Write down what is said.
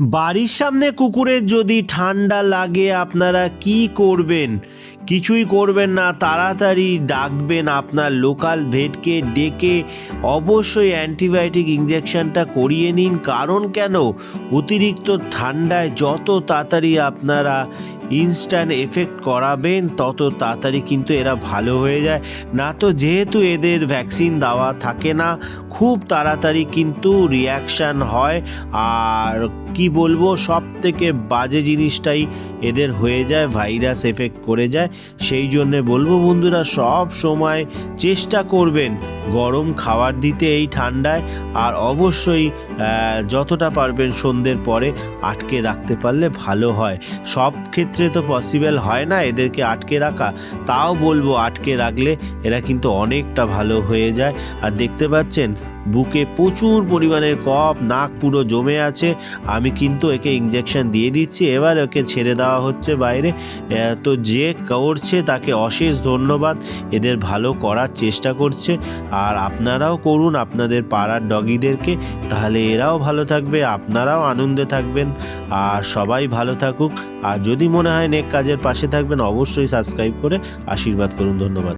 বাড়ির সামনে কুকুরের যদি ঠান্ডা লাগে, আপনারা কি করবেন? কিছুই করবেন না, তাড়াতাড়ি ডাকবেন আপনার লোকাল ভেটকে ডেকে অবশ্যই অ্যান্টিবায়োটিক ইঞ্জেকশানটা করিয়ে নিন। কারণ কেন? অতিরিক্ত ঠান্ডায় যত তাড়াতাড়ি আপনারা ইনস্ট্যান্ট এফেক্ট করাবেন, তত তাড়াতাড়ি কিন্তু এরা ভালো হয়ে যায়। না তো যেহেতু এদের ভ্যাকসিন দেওয়া থাকে না, খুব তাড়াতাড়ি কিন্তু রিয়াকশান হয়। আর কি বলব সব থেকে বাজে জিনিসটাই এদের হয়ে যায় ভাইরাস এফেক্ট করে যায়। সেই জন্যে বলব বন্ধুরা, সব সময় চেষ্টা করবেন গরম খাবার দিতে এই ঠান্ডায়, আর অবশ্যই যতটা পারবেন সন্ধ্যের পরে আটকে রাখতে পারলে ভালো হয়। সব ক্ষেত্রে তো পসিবল হয় না এদেরকে আটকে রাখা। তাও বলব আটকে রাখলে এরা কিন্তু অনেকটা ভালো হয়ে যায়। আর দেখতে পাচ্ছেন, বুকে প্রচুর পরিমাণের কফ, নাক পুরো জমে আছে। আমি কিন্তু একে ইঞ্জেকশন দিয়ে দিচ্ছি, এবার ওকে ছেড়ে দেওয়া হচ্ছে বাইরে। তো যে করছে তাকে অশেষ ধন্যবাদ। এদের ভালো করার চেষ্টা করছে। আর আপনারাও করুন আপনাদের পাড়ার ডগিদেরকে, তাহলে এরাও ভালো থাকবে, আপনারাও আনন্দে থাকবেন। আর সবাই ভালো থাকুক। আর যদি মনে হয় নেক কাজের পাশে থাকবেন, অবশ্যই সাবস্ক্রাইব করে আশীর্বাদ করুন। ধন্যবাদ।